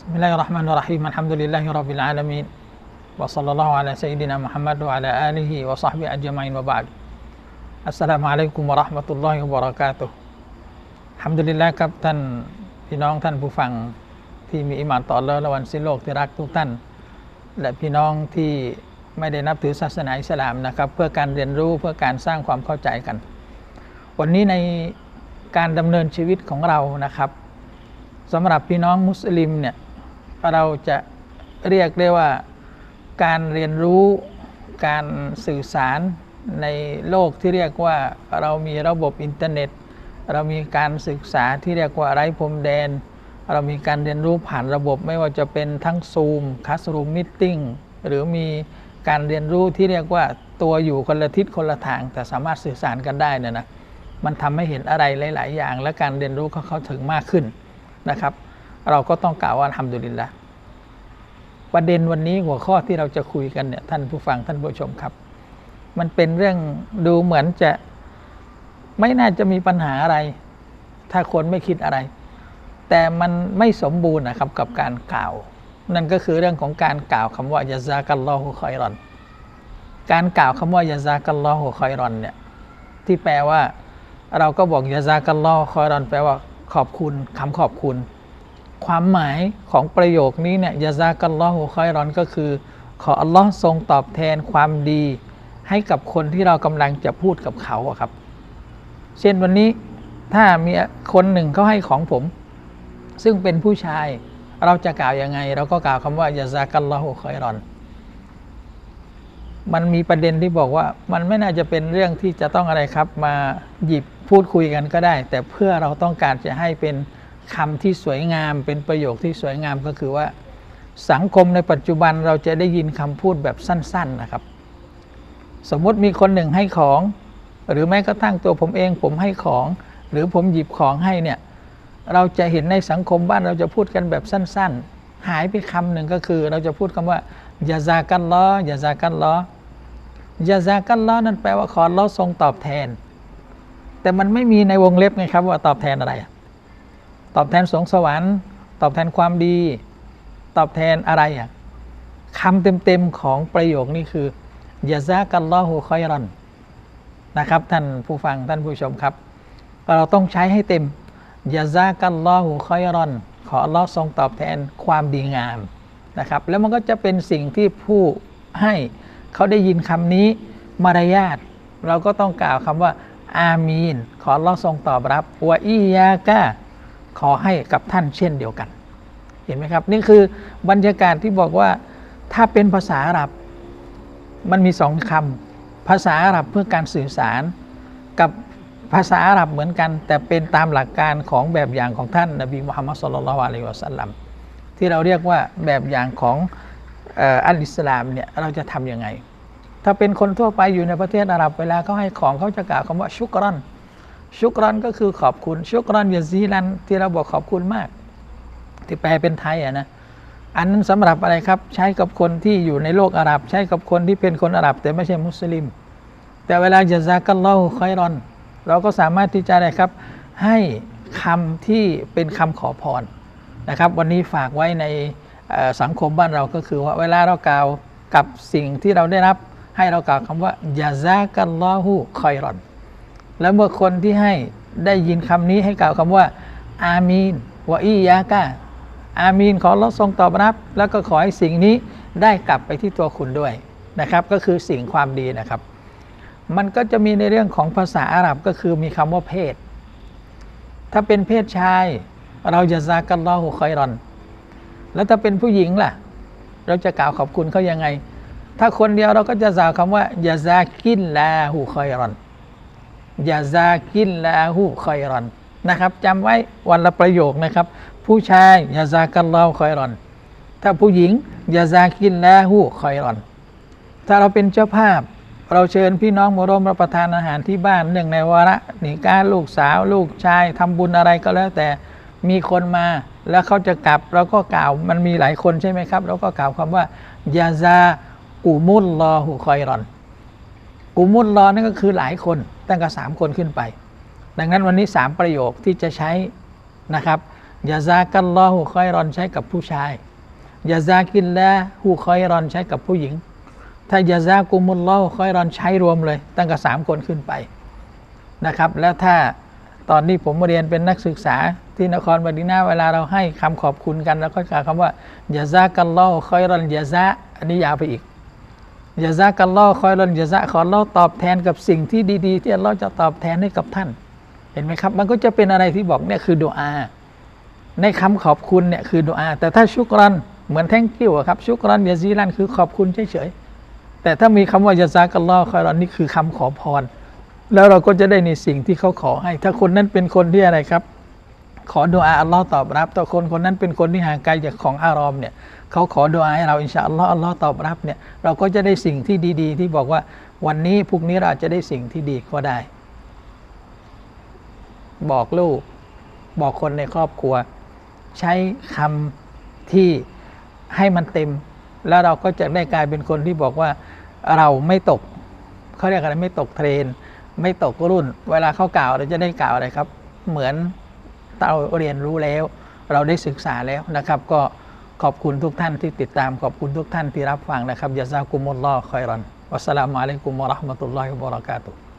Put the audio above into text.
بسم الله الرحمن الرحيم الحمد لله رب العالمين وصلى الله على سيدنا محمد وعلى آله وصحبه أجمعين وبعد السلام عليكم ورحمة الله وبركاته ฮัมดุลิลละครับท่านพี่น้องท่านผู้ฟังที่มีอิมานต่ออัลเลอฮ์และวันสิ้นโลกที่รักทุกท่าน และพี่น้องที่ไม่ได้นับถือศาสนาอิสลามนะครับ เพื่อการเรียนรู้เพื่อการสร้างความเข้าใจกัน วันนี้ในการดำเนินชีวิตของเรานะครับสำหรับพี่น้องมุสลิมเนี่ย เราจะเรียกได้ว่าการเรียนรู้การสื่อสารในโลกที่เรียกว่าเรามีระบบอินเทอร์เน็ต เรามีการศึกษาที่เรียกว่าไร้พรมแดน เรามีการเรียนรู้ผ่านระบบไม่ว่าจะเป็นทั้งซูมคัสรูมมิทติ้งหรือมีการเรียนรู้ที่เรียกว่าตัวอยู่คนละทิศคนละทาง แต่สามารถสื่อสารกันได้เนี่ยนะมันทำให้เห็นอะไรหลาย ๆ อย่าง และการเรียนรู้เขาเข้าถึงมากขึ้นนะครับ เราก็ต้องกล่าวว่าทำดุลินละประเด็นวันนี้หัวข้อที่เราจะคุยกันเนี่ยท่านผู้ฟังท่านผู้ชมครับ มันเป็นเรื่องดูเหมือนจะไม่น่าจะมีปัญหาอะไร ถ้าคนไม่คิดอะไร แต่มันไม่สมบูรณ์นะครับกับการกล่าว นั่นก็คือเรื่องของการกล่าวคำว่ายาซากัลลอฮุคอยรอน การกล่าวคำว่ายาซากัลลอฮุคอยรอนเนี่ยที่แปลว่า เราก็บอกยาซากัลลอฮุคอยรอน แปลว่าขอบคุณคำขอบคุณ ความหมายของประโยคนี้เนี่ยยาซากัลลอฮุคอยรอนก็คือ ขออัลลอฮ์ทรงตอบแทนความดี ให้กับคนที่เรากำลังจะพูดกับเขาครับ เช่นวันนี้ถ้ามีคนหนึ่งเขาให้ของผม ซึ่งเป็นผู้ชายเราจะกล่าวยังไง เราก็กล่าวคำว่ายาซากัลลอฮุคอยรอน มันมีประเด็นที่บอกว่ามันไม่น่าจะเป็นเรื่องที่จะต้องอะไรครับ มาหยิบพูดคุยกันก็ได้ แต่เพื่อเราต้องการจะให้เป็น คำที่สวยงามเป็นประโยคที่สวยงามก็คือว่า สังคมในปัจจุบันเราจะได้ยินคำพูดแบบสั้น ๆนะครับ สมมุติมีคนหนึ่งให้ของ หรือแม้กระทั่งตัวผมเองผมให้ของ หรือผมหยิบของให้เนี่ยเราจะเห็นในสังคมบ้านเราจะพูดกันแบบสั้น ๆ หายไปคำหนึ่งก็คือ เราจะพูดคำว่ายาซากันล้อยาซากันล้อยาซากันล้อนั่นแปลว่าขอล้อทรงตอบแทน แต่มันไม่มีในวงเล็บไงครับว่าตอบแทนอะไร ตอบแทนสงสวรรค์ ตอบแทนความดี ตอบแทนอะไรอะคำเต็มๆของประโยคนี้คือยาซากันล้อหูคอยรอนนะครับ ท่านผู้ฟังท่านผู้ชมครับ เราต้องใช้ให้เต็มยาซากัลลอฮุคอยรอน ขออัลลอฮ์ทรงตอบแทนความดีงามนะครับ แล้วมันก็จะเป็นสิ่งที่ผู้ให้เขาได้ยินคำนี้มารยาทเราก็ต้องกล่าวคำว่า อามีน ขออัลลอฮ์ทรงตอบรับวะอียากะ ขอให้กับท่านเช่นเดียวกัน เห็นไหมครับ นี่คือบรรยากาศที่บอกว่าถ้าเป็นภาษาอาหรับมันมีสองคำภาษาอาหรับเพื่อการสื่อสาร กับภาษาอาหรับเหมือนกัน แต่เป็นตามหลักการของแบบอย่างของท่านนบีมุฮัมมัดสุลลัลอะลัยฮิวะสัลลัมที่เราเรียกว่าแบบอย่างของอัลอิสลามเนี่ยเราจะทํำยังไง ถ้าเป็นคนทั่วไปอยู่ในประเทศอาหรับเวลาเขาให้ของเขาจะกล่าวคำว่าชุกรอน ชุกรอนก็คือขอบคุณ ชุกรอนยาซีลันที่เราบอกขอบคุณมาก ที่แปลเป็นไทยอะนะอันนั้นสำหรับอะไรครับ ใช้กับคนที่อยู่ในโลกอาหรับ ใช้กับคนที่เป็นคนอาหรับ แต่ไม่ใช่มุสลิม แต่เวลาจะซากัลลอฮุคอยรอน เราก็สามารถที่จะอะไรครับ ให้คำที่เป็นคำขอพรนะครับ วันนี้ฝากไว้ในสังคมบ้านเราก็คือว่าเวลาเรากล่าวกับสิ่งที่เราได้รับ ให้เรากล่าวคำว่ายาซากัลลอฮุคอยรอน แล้วเมื่อคนที่ให้ได้ยินคำนี้ให้กล่าวคำว่า อามีนวะอียากะอามีนขอรดทรงตอบรับ แล้วก็ขอให้สิ่งนี้ได้กลับไปที่ตัวคุณด้วยนะครับ ก็คือสิ่งความดีนะครับ มันก็จะมีในเรื่องของภาษาอาหรับก็คือมีคำว่าเพศ ถ้าเป็นเพศชาย เราจะซากัลลอฮุคอยรอน แล้วถ้าเป็นผู้หญิงล่ะ เราจะกล่าวขอบคุณเขายังไง ถ้าคนเดียวเราก็จะกล่าวคำว่ายาซากินลาหูคอยรอน ยาซากินลาหูคอยรอนนะครับจำไว้วันละประโยคนะครับ ผู้ชายยาซากัลลอฮุคอยรอน ถ้าผู้หญิงยาซากินลาหูคอยรอน ถ้าเราเป็นเจ้าภาพ เราเชิญพี่น้องมาร่วมรับประทานอาหารที่บ้านเนื่งในวาระหนีการลูกสาวลูกชายทำบุญอะไรก็แล้วแต่มีคนมาแล้วเขาจะกลับเราก็กล่าวมันมีหลายคนใช่ไหมครับ เราก็กล่าวคำว่ายาซากูมุลลอหูคอยรอน กูมุลลอนั่นก็คือหลายคนตั้งแต่สามคนขึ้นไป ดังนั้นวันนี้สามประโยคที่จะใช้นะครับยาซากัลลอฮุคอยรอนใช้กับผู้ชายยาซากินละฮูคอยรอนใช้กับผู้หญิง ถ้ายาซากุมุลลอฮุคอยรอนใช้รวมเลย ตั้งแต่สามคนขึ้นไปนะครับ แล้วถ้าตอนนี้ผมมาเรียนเป็นนักศึกษาที่นครบดีนาเวลาเราให้คำขอบคุณกัน แล้วก็กล่าวคำว่ายาซากัลลอฮุคอยรอนยาซาอันนี้ยาวไปอีก ยาซากัลลอคอยรอนยาซาขอเราตอบแทนกับสิ่งที่ดีๆ ที่เราจะตอบแทนให้กับท่าน เห็นไหมครับ มันก็จะเป็นอะไรที่บอกเนี่ยคือดุอาในคำขอบคุณเนี่ยคือดุอาแต่ถ้าชุกรันเหมือนแท่งกิ้วครับชุกรันยาซีรันคือขอบคุณเฉยๆแต่ถ้ามีคำว่ายาซากัลลอคอยรอนนี่คือคำขอพร แล้วเราก็จะได้ในสิ่งที่เขาขอให้ ถ้าคนนั้นเป็นคนที่อะไรครับ ขอดุอาอัลลอฮ์ตอบรับ ต่อคนคนนั้นเป็นคนที่ห่างไกลจากของอารอมเนี่ย เขาขอดุอาให้เราอินชาอัลลอฮ์อัลลอฮ์ตอบรับเนี่ยเราก็จะได้สิ่งที่ดี ๆ ที่บอกว่าวันนี้พรุ่งนี้เราจะได้สิ่งที่ดีก็ได้ บอกลูกบอกคนในครอบครัว ใช้คำที่ให้มันเต็ม แล้วเราก็จะได้กลายเป็นคนที่บอกว่าเราไม่ตกเขาเรียกอะไรไม่ตกเทรน ไม่ตกรุ่น เวลาเขากล่าวเราจะได้กล่าวอะไรครับ เหมือนเราเรียนรู้แล้ว เราได้ศึกษาแล้วนะครับ ก็ ขอบคุณทุกท่านที่ติดตามขอบคุณทุกท่านที่รับฟังนะครับยาซากุมุลลอฮ์คอยรอนวัสสลามุอะลัยกุมวะราะห์มะตุลลอฮิวะบะเราะกาตุฮ์